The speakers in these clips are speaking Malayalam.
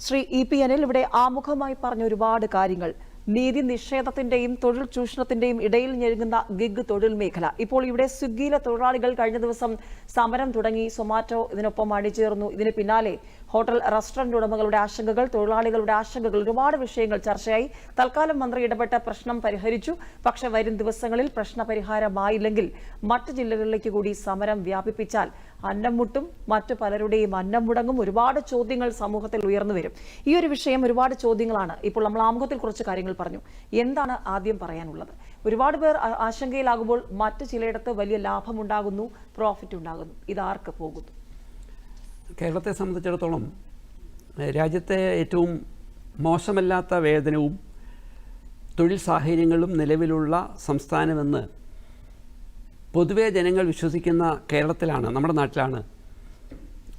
ശ്രീ ഇ പി അനിൽ ഇവിടെ ആമുഖമായി പറഞ്ഞ ഒരുപാട് കാര്യങ്ങൾ. നീതി നിഷേധത്തിന്റെയും തൊഴിൽ ചൂഷണത്തിന്റെയും ഇടയിൽ ഞെരുങ്ങുന്ന ഗിഗ് തൊഴിൽ മേഖല. ഇപ്പോൾ ഇവിടെ സ്വിഗ്ഗിയിലെ തൊഴിലാളികൾ കഴിഞ്ഞ ദിവസം സമരം തുടങ്ങി. സൊമാറ്റോ ഇതിനൊപ്പം അണിചേർന്നു. ഇതിന് പിന്നാലെ ഹോട്ടൽ റെസ്റ്റോറന്റ് ഉടമകളുടെ ആശങ്കകൾ തൊഴിലാളികളുടെ ആശങ്കകൾ ഒരുപാട് വിഷയങ്ങൾ ചർച്ചയായി. തൽക്കാലം മന്ത്രി ഇടപെട്ട പ്രശ്നം പരിഹരിച്ചു. പക്ഷെ വരും ദിവസങ്ങളിൽ പ്രശ്നപരിഹാരമായില്ലെങ്കിൽ മറ്റ് ജില്ലകളിലേക്ക് കൂടി സമരം വ്യാപിപ്പിച്ചാൽ അന്നം മുട്ടും മറ്റു പലരുടെയും അന്നം മുടങ്ങും. ഒരുപാട് ചോദ്യങ്ങൾ സമൂഹത്തിൽ ഉയർന്നു വരും. ഈ ഒരു വിഷയം ഒരുപാട് ചോദ്യങ്ങളാണ്. ഇപ്പോൾ നമ്മൾ ആമുഖത്തിൽ കുറച്ച് കാര്യങ്ങൾ പറഞ്ഞു. എന്താണ് ആദ്യം പറയാനുള്ളത്? ഒരുപാട് പേർ ആശങ്കയിലാകുമ്പോൾ മറ്റു ചിലയിടത്ത് വലിയ ലാഭമുണ്ടാകുന്നു പ്രോഫിറ്റ് ഉണ്ടാകുന്നു. ഇതാർക്ക് പോകുന്നു? കേരളത്തെ സംബന്ധിച്ചിടത്തോളം രാജ്യത്തെ ഏറ്റവും മോശമല്ലാത്ത വേതനവും തൊഴിൽ സാഹചര്യങ്ങളും നിലവിലുള്ള സംസ്ഥാനമെന്ന് പൊതുവെ ജനങ്ങൾ വിശ്വസിക്കുന്ന കേരളത്തിലാണ് നമ്മുടെ നാട്ടിലാണ്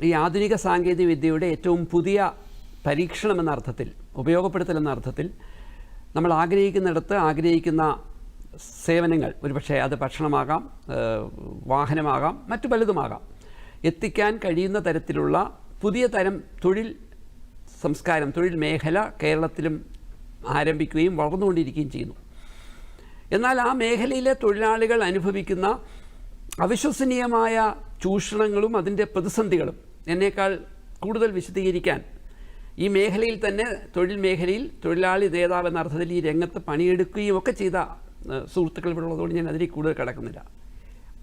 ഈ ആധുനിക സാങ്കേതിക വിദ്യയുടെ ഏറ്റവും പുതിയ പരീക്ഷണമെന്ന അർത്ഥത്തിൽ ഉപയോഗപ്പെടുത്തലെന്ന അർത്ഥത്തിൽ നമ്മൾ ആഗ്രഹിക്കുന്നിടത്ത് ആഗ്രഹിക്കുന്ന സേവനങ്ങൾ ഒരുപക്ഷെ അത് ഭക്ഷണമാകാം വാഹനമാകാം മറ്റു പലതുമാകാം. എത്തിക്കാൻ കഴിയുന്ന തരത്തിലുള്ള പുതിയ തരം തൊഴിൽ സംസ്കാരം തൊഴിൽ മേഖല കേരളത്തിലും ആരംഭിക്കുകയും വളർന്നുകൊണ്ടിരിക്കുകയും ചെയ്യുന്നു. എന്നാൽ ആ മേഖലയിലെ തൊഴിലാളികൾ അനുഭവിക്കുന്ന അവിശ്വസനീയമായ ചൂഷണങ്ങളും അതിന്റെ പ്രതിസന്ധികളും എന്നേക്കാൾ കൂടുതൽ വിശദീകരിക്കാൻ ഈ മേഖലയിൽ തന്നെ തൊഴിൽ മേഖലയിൽ തൊഴിലാളി നേതാവ് എന്ന അർത്ഥത്തിൽ ഈ രംഗത്ത് പണിയെടുക്കുകയും ഒക്കെ ചെയ്ത സുഹൃത്തുക്കൾ ഇവിടെ ഉള്ളതുകൊണ്ട് ഞാൻ അതിലേക്ക് കൂടുതൽ കിടക്കുന്നില്ല.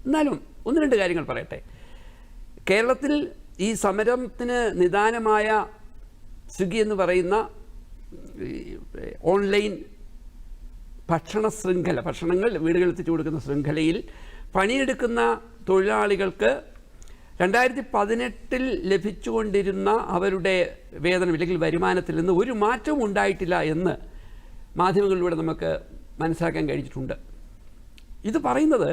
എന്നാലും ഒന്ന് രണ്ട് കാര്യങ്ങൾ പറയട്ടെ. കേരളത്തിൽ ഈ സമരത്തിന് നിദാനമായ സ്വിഗ്ഗി എന്ന് പറയുന്ന ഓൺലൈൻ ഭക്ഷണ ശൃംഖല ഭക്ഷണങ്ങൾ വീടുകളിൽ എത്തിച്ചു കൊടുക്കുന്ന ശൃംഖലയിൽ പണിയെടുക്കുന്ന തൊഴിലാളികൾക്ക് രണ്ടായിരത്തി പതിനെട്ടിൽ ലഭിച്ചുകൊണ്ടിരുന്ന അവരുടെ വേതനം അല്ലെങ്കിൽ വരുമാനത്തിൽ നിന്ന് ഒരു മാറ്റവും ഉണ്ടായിട്ടില്ല എന്ന് മാധ്യമങ്ങളിലൂടെ നമുക്ക് മനസ്സിലാക്കാൻ കഴിഞ്ഞിട്ടുണ്ട്. ഇത് പറയുന്നത്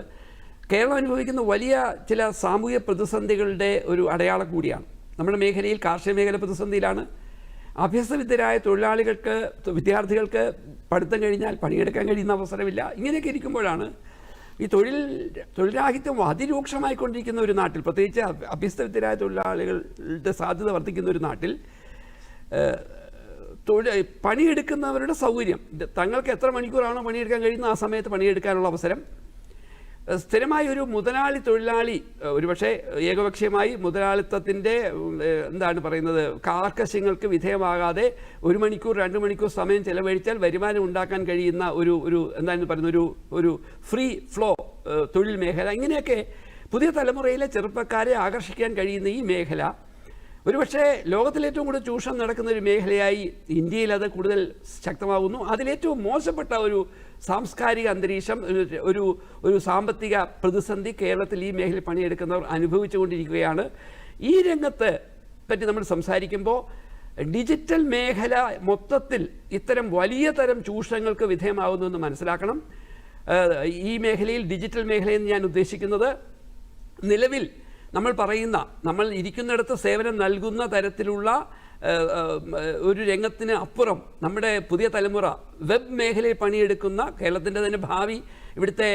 കേരളം അനുഭവിക്കുന്ന വലിയ ചില സാമൂഹ്യ പ്രതിസന്ധികളുടെ ഒരു അടയാളം കൂടിയാണ്. നമ്മുടെ മേഖലയിൽ കാർഷിക മേഖല പ്രതിസന്ധിയിലാണ്. അഭ്യസ്തവിദ്യരായ തൊഴിലാളികൾക്ക് വിദ്യാർത്ഥികൾക്ക് പഠിത്തം കഴിഞ്ഞാൽ പണിയെടുക്കാൻ കഴിയുന്ന അവസരമില്ല. ഇങ്ങനെയൊക്കെ ഇരിക്കുമ്പോഴാണ് ഈ തൊഴിൽ തൊഴിൽരാഹിത്യം അതിരൂക്ഷമായിക്കൊണ്ടിരിക്കുന്ന ഒരു നാട്ടിൽ പ്രത്യേകിച്ച് അഭ്യസ്തരായ തൊഴിലാളികളുടെ സാധ്യത വർദ്ധിക്കുന്ന ഒരു നാട്ടിൽ തൊഴിൽ പണിയെടുക്കുന്നവരുടെ സൗകര്യം തങ്ങൾക്ക് എത്ര മണിക്കൂറാണോ പണിയെടുക്കാൻ കഴിയുന്ന ആ സമയത്ത് പണിയെടുക്കാനുള്ള അവസരം സ്ഥിരമായ ഒരു മുതലാളി തൊഴിലാളി ഒരുപക്ഷെ ഏകപക്ഷീയമായി മുതലാളിത്തത്തിന്റെ എന്താണ് പറയുന്നത് കാർക്കശ്യങ്ങൾക്ക് വിധേയമാകാതെ ഒരു മണിക്കൂർ രണ്ട് മണിക്കൂർ സമയം ചെലവഴിച്ചാൽ വരുമാനം ഉണ്ടാക്കാൻ കഴിയുന്ന ഒരു ഒരു എന്താണ് പറയുന്നത് ഒരു ഒരു ഫ്രീ ഫ്ലോ തൊഴിൽ മേഖല. ഇങ്ങനെയൊക്കെ പുതിയ തലമുറയിലെ ചെറുപ്പക്കാരെ ആകർഷിക്കാൻ കഴിയുന്ന ഈ മേഖല ഒരുപക്ഷെ ലോകത്തിൽ ഏറ്റവും കൂടുതൽ ചൂഷണം നടക്കുന്ന ഒരു മേഖലയായി ഇന്ത്യയിൽ അത് കൂടുതൽ ശക്തമാകുന്നു. അതിലേറ്റവും മോശപ്പെട്ട ഒരു സാംസ്കാരിക അന്തരീക്ഷം ഒരു ഒരു സാമ്പത്തിക പ്രതിസന്ധി കേരളത്തിൽ ഈ മേഖലയിൽ പണിയെടുക്കുന്നവർ അനുഭവിച്ചുകൊണ്ടിരിക്കുകയാണ്. ഈ രംഗത്ത് പറ്റി നമ്മൾ സംസാരിക്കുമ്പോൾ ഡിജിറ്റൽ മേഖല മൊത്തത്തിൽ ഇത്തരം വലിയ തരം ചൂഷണങ്ങൾക്ക് വിധേയമാകുന്നുവെന്ന് മനസ്സിലാക്കണം. ഈ മേഖലയിൽ ഡിജിറ്റൽ മേഖലയെന്ന് ഞാൻ ഉദ്ദേശിക്കുന്നത് നിലവിൽ നമ്മൾ പറയുന്ന നമ്മൾ ഇരിക്കുന്നിടത്ത് സേവനം നൽകുന്ന തരത്തിലുള്ള ഒരു രംഗത്തിന് അപ്പുറം നമ്മുടെ പുതിയ തലമുറ വെബ് മേഖലയിൽ പണിയെടുക്കുന്ന കേരളത്തിന്റെ തന്നെ ഭാവി ഇവിടുത്തെ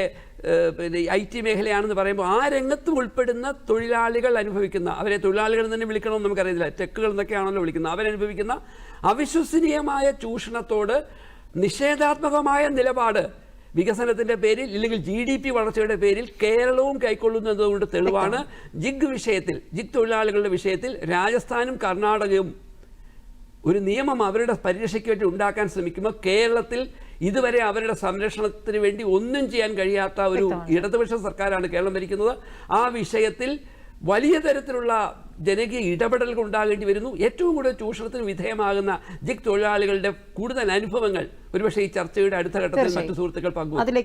പിന്നെ ഐ ടി മേഖലയാണെന്ന് പറയുമ്പോൾ ആ രംഗത്തും ഉൾപ്പെടുന്ന തൊഴിലാളികൾ അനുഭവിക്കുന്ന അവരെ തൊഴിലാളികൾ തന്നെ വിളിക്കണമെന്ന് നമുക്കറിയില്ല ടെക്കുകൾ എന്നൊക്കെയാണല്ലോ വിളിക്കുന്നത് അവരനുഭവിക്കുന്ന അവിശ്വസനീയമായ ചൂഷണത്തോട് നിഷേധാത്മകമായ നിലപാട് വികസനത്തിന്റെ പേരിൽ ഇല്ലെങ്കിൽ ജി ഡി പി വളർച്ചയുടെ പേരിൽ കേരളവും കൈക്കൊള്ളുന്നു എന്നതുകൊണ്ട് തെളിവാണ് ജിഗ് വിഷയത്തിൽ ജിഗ് തൊഴിലാളികളുടെ വിഷയത്തിൽ രാജസ്ഥാനും കർണാടകയും ഒരു നിയമം അവരുടെ പരിരക്ഷയ്ക്ക് വേണ്ടി ഉണ്ടാക്കാൻ ശ്രമിക്കുമ്പോൾ കേരളത്തിൽ ഇതുവരെ അവരുടെ സംരക്ഷണത്തിന് വേണ്ടി ഒന്നും ചെയ്യാൻ കഴിയാത്ത ഒരു. ഇടതുപക്ഷ സർക്കാരാണ് കേരളം ഭരിക്കുന്നത്. ആ വിഷയത്തിൽ വലിയ തരത്തിലുള്ള ജനകീയ ഇടപെടലുകൾ ഉണ്ടാകേണ്ടി വരുന്നു ഏറ്റവും കൂടുതൽ ചൂഷണത്തിന് വിധേയമാകുന്ന ജിഗ് തൊഴിലാളികളുടെ കൂടുതൽ അനുഭവങ്ങൾ ഒരുപക്ഷെ ഈ ചർച്ചയുടെ അടുത്ത ഘട്ടത്തിൽ. മറ്റു സുഹൃത്തുക്കൾ പങ്കുവെക്കും അതിലേക്ക്